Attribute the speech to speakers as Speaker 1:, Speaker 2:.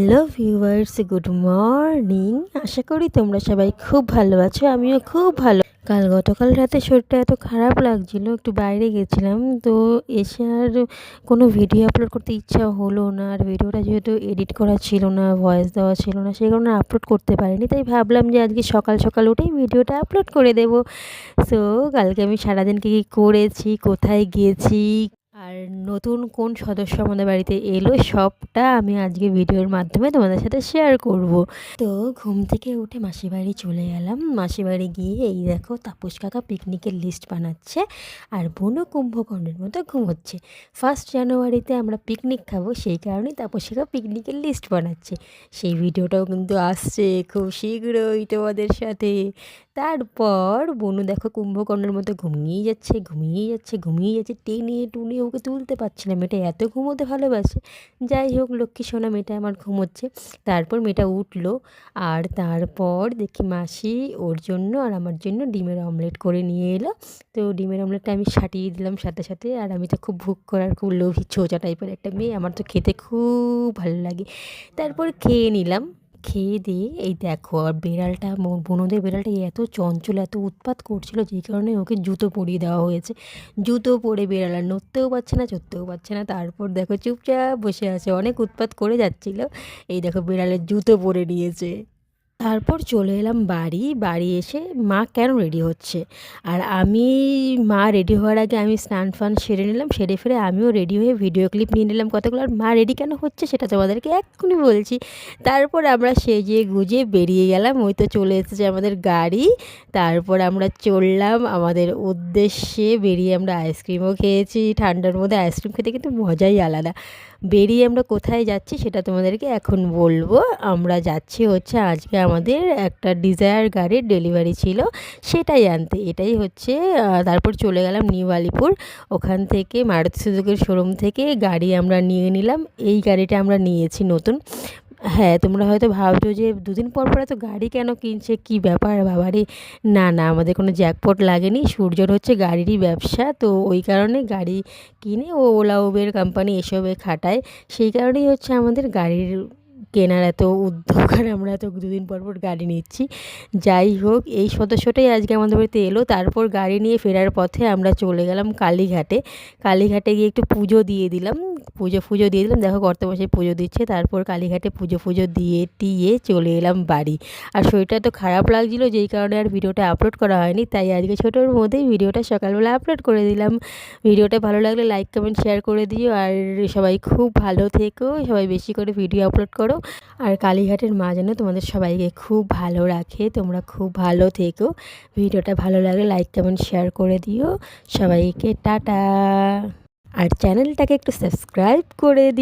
Speaker 1: Hello viewers good morning আশা করি তোমরা সবাই খুব ভালো আছো, আমিও খুব ভালো। কাল গতকাল রাতে শরীরটা এত খারাপ লাগছিল, একটু বাইরে গেছিলাম, তো এসে আর কোনো ভিডিও আপলোড করতে ইচ্ছা হলো না, আর ভিডিওটা যেহেতু এডিট করা ছিল না ভয়েস দেওয়া ছিল না, সেই কারণে আপলোড করতে পারিনি, তাই ভাবলাম যে আজকে সকাল সকাল উঠেই ভিডিওটা আপলোড করে দেবো। সো কালকে আমি সারাদিন কী কী করেছি, কোথায় আর নতুন কোন সদস্য আমাদের বাড়িতে এলো সবটা আমি আজকে ভিডিওর মাধ্যমে তোমাদের সাথে শেয়ার করব। তো ঘুম থেকে উঠে মাসি বাড়ি চলে গেলাম মাসি বাড়ি গিয়ে এই দেখো তাপস কাকা পিকনিকের লিস্ট বানাচ্ছে আর বনু কুম্ভকর্ণের মতো ঘুমোচ্ছে। ফার্স্ট জানুয়ারিতে আমরা পিকনিক খাব, সেই কারণেই তাপস কাকা পিকনিকের লিস্ট বানাচ্ছে। সেই ভিডিওটাও কিন্তু আসছে খুব শীঘ্রই তোমাদের সাথে। তারপর বনু দেখো কুম্ভকর্ণের মতো ঘুমিয়ে যাচ্ছে ঘুমিয়ে যাচ্ছে ঘুমিয়ে যাচ্ছে। টেনে টুনে ওকে তুলতে পারছি না। মেয়েটা এত ঘুমোতে ভালোবাসে। যাই হোক, লক্ষ্মী সোনা মেয়েটা আমার ঘুমোচ্ছে। তারপর মেয়েটা উঠল আর তারপর দেখি মাসি ওর জন্য আর আমার জন্য ডিমের অমলেট করে নিয়ে এলো। তো ডিমের অমলেটটা আমি সাটিয়ে দিলাম সাথে সাথে। আর আমি তো খুব ভুক করার, খুব লোভী, ছোচা টাইপের একটা মেয়ে। আমার তো খেতে খুব ভালো লাগে। তারপর খেয়ে নিলাম। খেয়ে দিয়ে এই দেখো, আর বেড়ালটা বনদের বেড়ালটা এত চঞ্চল, এত উৎপাত করছিল যে কারণে ওকে জুতো পরিয়ে দেওয়া হয়েছে। জুতো পরে বেড়াল আর নড়তেও পারছে না, চড়তেও পারছে না। তারপর দেখো চুপচাপ বসে আছে, অনেক উৎপাত করে যাচ্ছিল। এই দেখো বেড়ালের জুতো পরে নিয়েছে। তারপর চলে এলাম বাড়ি। বাড়ি এসে মা কেন রেডি হচ্ছে? আর আমি মা রেডি হওয়ার আগে আমি স্নান ফান সেরে নিলাম, সেরে ফেরে আমিও রেডি হয়ে ভিডিও ক্লিপ নিয়ে নিলাম কতগুলো। আর মা রেডি কেন হচ্ছে সেটা তোমাদেরকে এক্ষুনি বলছি। তারপর আমরা সেজে গুজে বেরিয়ে গেলাম, ওই তো চলে এসেছে আমাদের গাড়ি। তারপর আমরা চললাম, আমাদের উদ্দেশ্যে বেরিয়ে আমরা আইসক্রিমও খেয়েছি। ঠান্ডার মধ্যে আইসক্রিম খেতে কিন্তু মজাই আলাদা। বেরিয়ে আমরা কোথায় যাচ্ছি সেটা তোমাদেরকে এখন বলব। আমরা যাচ্ছি হচ্ছে আজকে আমাদের একটা ডিজায়ার গাড়ির ডেলিভারি ছিল, সেটাই আনতে। এটাই হচ্ছে তারপর চলে গেলাম নিউ আলিপুর ওখান থেকে মারুতি সুজুকের শোরুম থেকে গাড়ি আমরা নিয়ে নিলাম। এই গাড়িটা আমরা নিয়েছি নতুন। হ্যাঁ তোমরা হয়তো ভাবছ যে দুদিন পর পরে তো গাড়ি কেন কিনছে? কি ব্যাপার? বাবারে, না না, আমাদের কোনো জ্যাকপট লাগেনি। সূর্যর হচ্ছে গাড়িরই ব্যবসা, তো ওই কারণে গাড়ি কিনে ও ওলা উবের কোম্পানি এসবে খাটায়। সেই কারণেই হচ্ছে আমাদের গাড়ির কেনার এত উদ্যোগ আর আমরা এত দুদিন পর পর গাড়ি নিচ্ছি। যাই হোক, এই সদস্যটাই আজকে আমাদের বাড়িতে এলো। তারপর গাড়ি নিয়ে ফেরার পথে আমরা চলে গেলাম কালীঘাটে। কালীঘাটে গিয়ে একটু পুজো দিয়ে দিলাম। পুজো ফুজো দিয়ে দিলাম। দেখো কর্তমশাই পুজো দিচ্ছে। তারপর কালীঘাটে পুজো ফুজো দিয়ে টিয়ে চলে এলাম বাড়ি। আর শরীরটা তো খারাপ লাগছিল, যেই কারণে আর ভিডিওটা আপলোড করা হয়নি। তাই আজকে ছোটোর মধ্যেই ভিডিওটা সকালবেলা আপলোড করে দিলাম। ভিডিওটা ভালো লাগলে লাইক কমেন্ট শেয়ার করে দিও। আর সবাই খুব ভালো থেকো। সবাই বেশি করে ভিডিও আপলোড করো। আর কালীঘাটের মা যেন তোমাদের সবাইকে খুব ভালো রাখে। তোমরা খুব ভালো থেকো। ভিডিওটা ভালো লাগলে লাইক কমেন্ট শেয়ার করে দিও। সবাইকে টাটা। আর চ্যানেলটাকে একটু সাবস্ক্রাইব করে দিই